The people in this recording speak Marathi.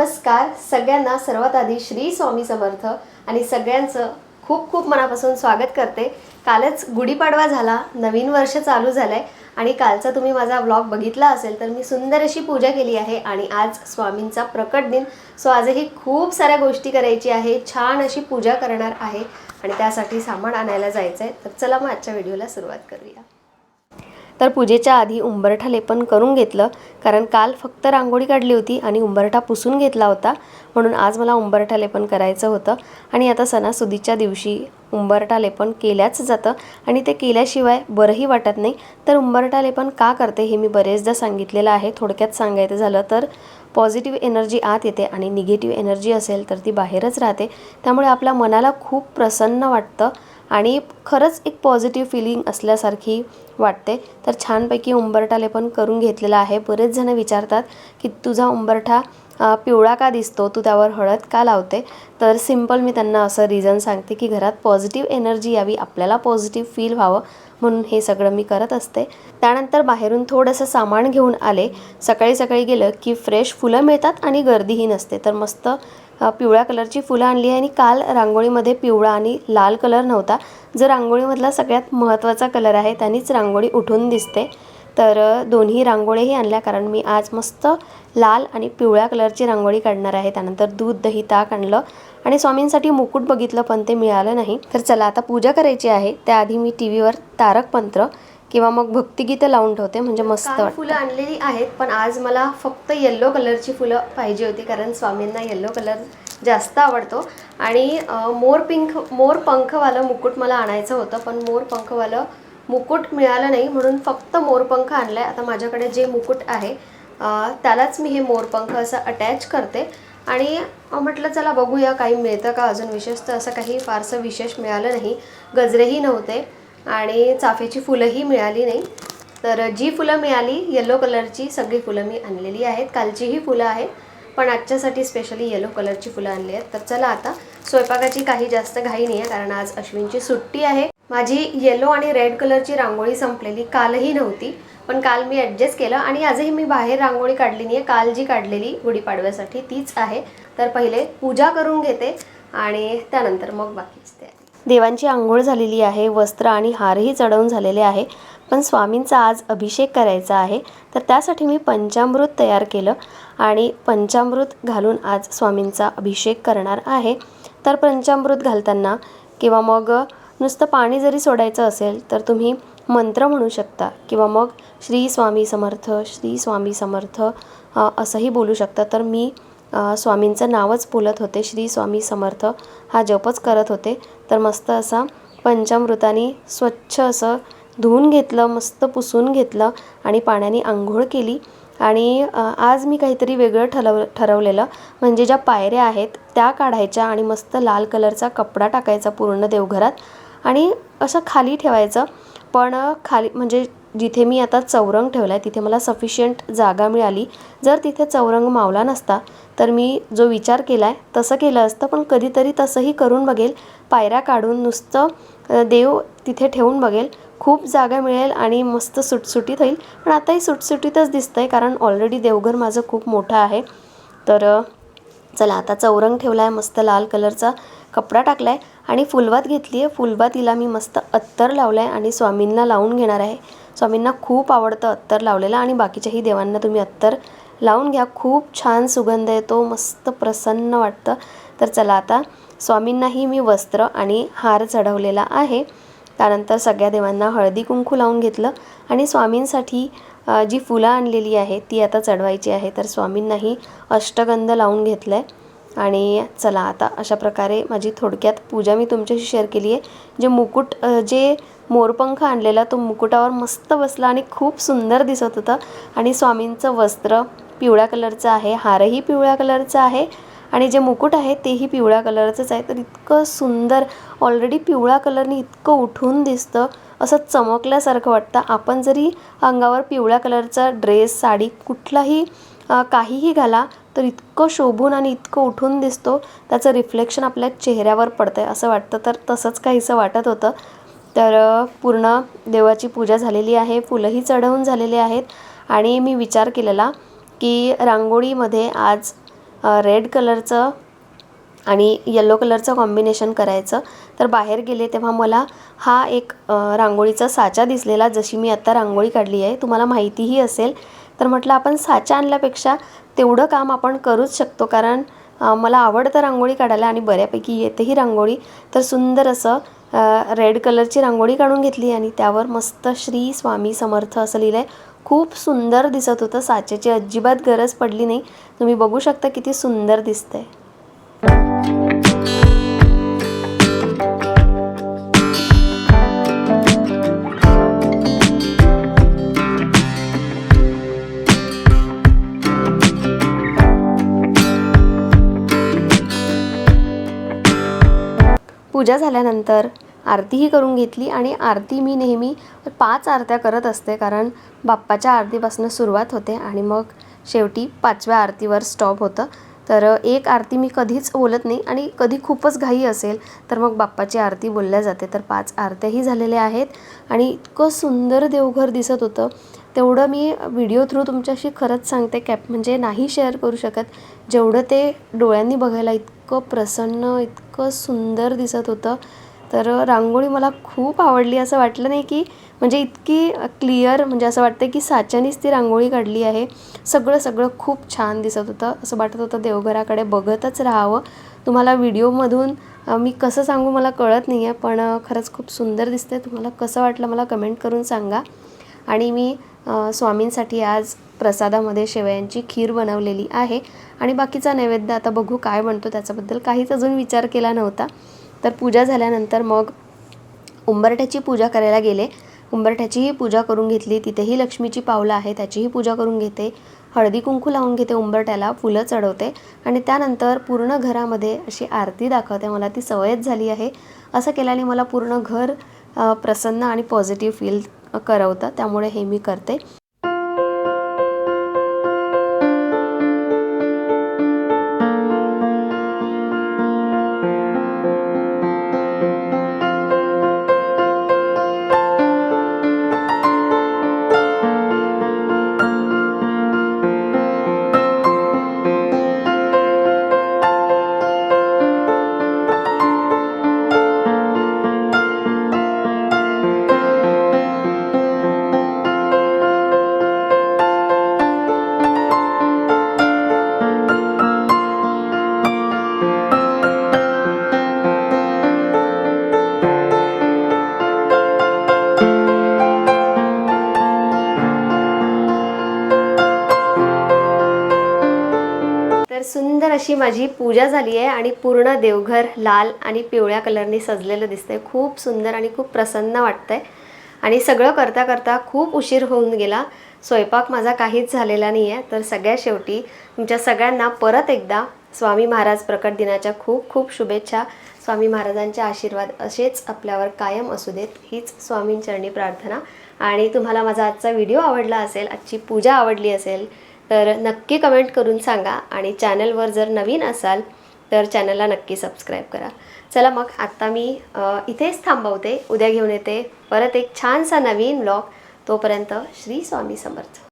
नमस्कार. सगळ्यांना सर्वात आधी श्री स्वामी समर्थ आणि सगळ्यांचं खूप खूप मनापासून स्वागत करते. कालच गुढीपाडवा झाला नवीन वर्ष चालू झालंय आणि कालचा तुम्ही माझा व्लॉग बघितला असेल तर मी सुंदर अशी पूजा केली आहे आणि आज स्वामींचा प्रकट दिन. सो आजही खूप साऱ्या गोष्टी करायची आहे छान अशी पूजा करणार आहे आणि त्यासाठी सामान आणायला जायचं आहे तर चला मग आजच्या व्हिडिओला सुरुवात करूया. तर पूजेच्या आधी उंबरठा लेपन करून घेतलं कारण काल फक्त रांगोळी काढली होती आणि उंबरठा पुसून घेतला होता. म्हणून आज मला उंबरठा लेपन करायचं होतं आणि आता सणासुदीच्या दिवशी उंबरठा लेपन केल्याच जातं आणि ते केल्याशिवाय बरंही वाटत नाही. तर उंबरठा लेपन का करते हे मी बरेचदा सांगितलेलं आहे. थोडक्यात सांगायचं झालं तर पॉझिटिव्ह एनर्जी आत येते आणि निगेटिव्ह एनर्जी असेल तर ती बाहेरच राहते. त्यामुळे आपल्या मनाला खूप प्रसन्न वाटतं आणि खरंच एक पॉझिटिव्ह फिलिंग असल्यासारखी वाटते. तर छानपैकी उंबरठा लेपन करून घेतलेला आहे. बरेच जण विचारतात की तुझा उंबरठा पिवळा का दिसतो? तू त्यावर हळद का लावते? तर सिंपल मी त्यांना असं रिझन सांगते की घरात पॉझिटिव्ह एनर्जी यावी आपल्याला पॉझिटिव्ह फील व्हावं म्हणून हे सगळं मी करत असते. त्यानंतर बाहेरून थोडंसं सामान घेऊन आले. सकाळी सकाळी गेलं की फ्रेश फुलं मिळतात आणि गर्दीही नसते. तर मस्त पिवळ्या कलरची फुलं आणली आहे आणि काल रांगोळीमध्ये पिवळा आणि लाल कलर नव्हता. जो रांगोळीमधला सगळ्यात महत्त्वाचा कलर आहे त्यानीच रांगोळी उठून दिसते. तर दोन्ही रांगोळीही आणल्या कारण मी आज मस्त लाल आणि पिवळ्या कलरची रांगोळी काढणार आहे. त्यानंतर दूध दही ताक आणलं आणि स्वामींसाठी मुकुट बघितलं पण ते मिळालं नाही. तर चला आता पूजा करायची आहे. त्याआधी मी टी व्हीवर तारक मंत्र किंवा मग भक्तिगीतं लावून ठेवते म्हणजे मस्त वाटतं. फुलं आणलेली आहेत पण आज मला फक्त येल्लो कलरची फुलं पाहिजे होती कारण स्वामींना येल्लो कलर जास्त आवडतो. आणि मोर पिंक मोर पंखवालं मुकुट मला आणायचं होतं पण मोर पंखवालं मुकुट मिळालं नाही म्हणून फक्त मोरपंख आणलं आहे आता माझ्याकडे जे मुकुट आहे त्यालाच मी हे मोरपंख असं अटॅच करते. आणि म्हटलं चला बघूया काही मिळतं का अजून विशेष? तर असं काही फारसं विशेष मिळालं नाही. गजरेही नव्हते. आणि चाफ्याची फुलंही मिळाली नाही. तर जी फुलं मिळाली येलो कलरची सगळी फुलं मी आणलेली आहेत. कालचीही फुलं आहेत पण आजच्यासाठी स्पेशली येलो कलरची फुलं आणली आहेत. तर चला आता स्वयंपाकाची काही जास्त घाई नाही आहे कारण आज अश्विनची सुट्टी आहे. माझी येलो आणि रेड कलरची रांगोळी संपलेली कालही नव्हती पण काल मी ॲडजस्ट केलं आणि आजही मी बाहेर रांगोळी काढली नाही आहे काल जी काढलेली गुढीपाडव्यासाठी तीच आहे. तर पहिले पूजा करून घेते आणि त्यानंतर मग बाकीच ते देवांची आंघोळ झालेली आहे वस्त्र आणि हारही चढवून झालेले आहे. पण स्वामींचा आज अभिषेक करायचा आहे तर त्यासाठी मी पंचामृत तयार केलं आणि पंचामृत घालून आज स्वामींचा अभिषेक करणार आहे. तर पंचामृत घालताना किंवा मग नुसतं पाणी जरी सोडायचं असेल तर तुम्ही मंत्र म्हणू शकता किंवा मग श्री स्वामी समर्थ श्री स्वामी समर्थ असंही बोलू शकता. तर मी स्वामींचं नावच बोलत होते. श्री स्वामी समर्थ हा जपच करत होते. तर मस्त असा पंचामृतानी स्वच्छ असं धुवून घेतलं मस्त पुसून घेतलं आणि पाण्याने आंघोळ केली. आणि आज मी काहीतरी वेगळं ठरव ठरवलेलं म्हणजे ज्या पायऱ्या आहेत त्या काढायच्या आणि मस्त लाल कलरचा कपडा टाकायचा पूर्ण देवघरात. आणि असं खाली ठेवायचं. पण खाली म्हणजे जिथे मी आता चौरंग ठेवला आहे तिथे मला सफिशियंट जागा मिळाली. जर तिथे चौरंग मावला नसता तर मी जो विचार केला आहे तसं केलं असतं पण कधीतरी तसंही करून बघेल. पायऱ्या काढून नुसतं देव तिथे ठेवून बघेल. खूप जागा मिळेल आणि मस्त सुटसुटीत होईल. पण आताही सुटसुटीतच दिसतं आहे कारण ऑलरेडी देवघर माझं खूप मोठं आहे. तर चला आता चौरंग ठेवला आहे मस्त लाल कलरचा कपडा टाकला आहे आणि फुलवात घेतली आहे फुलवातीला मी मस्त अत्तर लावलं आहे आणि स्वामींना लावून घेणार आहे. स्वामींना खूप आवडतं अत्तर लावलेलं आणि बाकीच्याही देवांना तुम्ही अत्तर लावून घ्या. खूप छान सुगंध येतो मस्त प्रसन्न वाटतं. तर चला आता स्वामींनाही मी वस्त्र आणि हार चढवलेला आहे. त्यानंतर सगळ्या देवांना हळदी कुंकू लावून घेतलं आणि स्वामींसाठी जी फुलं आणलेली आहे ती आता चढवायची आहे. तर स्वामींनाही अष्टगंध लावून घेतलं आहे आणि चला आता अशा प्रकारे माझी थोडक्यात पूजा मी तुमच्याशी शेअर केली आहे जे मुकुट जे मोरपंख आणलेला तो मुकुटावर मस्त बसला आणि खूप सुंदर दिसत होतं. आणि स्वामींचं वस्त्र पिवळ्या कलरचं आहे हारही पिवळ्या कलरचं आहे आणि जे मुकुट आहे तेही पिवळ्या कलरचंच आहे. तर इतकं सुंदर ऑलरेडी पिवळ्या कलरने इतकं उठून दिसतं असं चमकल्यासारखं वाटतं. आपण जरी अंगावर पिवळ्या कलरचा ड्रेस साडी कुठलाही काहीही घाला तर इतकं शोभून आणि इतकं उठून दिसतो त्याचं रिफ्लेक्शन आपल्या चेहऱ्यावर पडतं आहे असं वाटतं. तर तसंच काहीसं वाटत होतं. तर पूर्ण देवाची पूजा झालेली आहे फुलंही चढवून झालेली आहेत. आणि मी विचार केलेला की रांगोळीमध्ये आज रेड कलरचं आणि यल्लो कलरचं कॉम्बिनेशन करायचं. तर बाहेर गेले तेव्हा मला हा एक रांगोळीचा साचा दिसलेला जशी मी आत्ता रांगोळी काढली आहे. तुम्हाला माहितीही असेल तर म्हटलं आपण साचा आणल्यापेक्षा तेवढं काम आपण करूच शकतो कारण मला आवडतं रांगोळी काढायला आणि बऱ्यापैकी येतेही रांगोळी. तर सुंदर असं रेड कलरची रांगोळी काढून घेतली आणि त्यावर मस्त श्री स्वामी समर्थ असं लिहिलं आहे खूप सुंदर दिसत होतं. साचेची अजिबात गरज पडली नाही. तुम्ही बघू शकता किती सुंदर दिसतंय. पूजा झाल्यानंतर आरतीही करून घेतली आणि आरती मी नेहमी पाच आरत्या करत असते कारण बाप्पाच्या आरतीपासून सुरुवात होते आणि मग शेवटी पाचव्या आरतीवर स्टॉप होतं. तर एक आरती मी कधीच बोलत नाही आणि कधी खूपच घाई असेल तर मग बाप्पाची आरती बोलल्या जाते. तर पाच आरत्याही झालेल्या आहेत आणि इतकं सुंदर देवघर दिसत होतं. तेवढं मी व्हिडिओ थ्रू तुमच्याशी खरंच सांगते कॅप म्हणजे नाही शेअर करू शकत. जेवढं ते डोळ्यांनी बघायला इतकं प्रसन्न इतकं सुंदर दिसत होतं. तर रांगोळी मला खूप आवडली. असं वाटलं नाही की म्हणजे इतकी क्लिअर म्हणजे असं वाटतं की साच्यानीच ती रांगोळी काढली आहे. सगळं सगळं खूप छान दिसत होतं. असं वाटत होतं देवघराकडे बघतच राहावं. तुम्हाला व्हिडिओमधून मी कसं सांगू मला कळत नाही आहे पण खरंच खूप सुंदर दिसते तुम्हाला कसं वाटलं मला कमेंट करून सांगा. आणि मी स्वामींसाठी आज प्रसादामध्ये शेवयांची खीर बनवलेली आहे. आणि बाकीचा नैवेद्य आता बघू काय बनतो त्याच्याबद्दल. काहीच अजून विचार केला नव्हता. तर पूजा झाल्यानंतर मग उंबरठ्याची पूजा करायला गेले. उंबरठ्याचीही पूजा करून घेतली. तिथेही लक्ष्मीची पावलं आहे. त्याचीही पूजा करून घेते. हळदी कुंकू लावून घेते उंबरठ्याला. फुलं चढवते. आणि त्यानंतर पूर्ण घरामध्ये अशी आरती दाखवते. मला ती सवयच झाली आहे. असं केल्याने मला पूर्ण घर प्रसन्न आणि पॉझिटिव्ह फील करवतं. त्यामुळे हे मी करते. सुंदर अशी माझी पूजा झाली आहे आणि पूर्ण देवघर लाल आणि पिवळ्या कलरनी सजलेलं दिसतंय. खूप सुंदर आणि खूप प्रसन्न वाटतंय. आणि सगळं करता करता खूप उशीर होऊन गेला. स्वयंपाक माझा काहीच झालेला नाही आहे तर सगळ्या शेवटी तुमच्या सगळ्यांना परत एकदा स्वामी महाराज प्रकट दिनाच्या खूप खूप शुभेच्छा. स्वामी महाराजांचे आशीर्वाद असेच आपल्यावर कायम असू देत. हीच स्वामींचरणी प्रार्थना. आणि तुम्हाला माझा आजचा व्हिडिओ आवडला असेल आजची पूजा आवडली असेल तर नक्की कमेंट करून सांगा आणि चॅनलवर जर नवीन असाल तर चॅनलला नक्की सबस्क्राईब करा. चला मग आत्ता मी इथेच थांबवते. उद्या घेऊन येते. परत एक छानसा नवीन ब्लॉग तोपर्यंत श्री स्वामी समर्थ.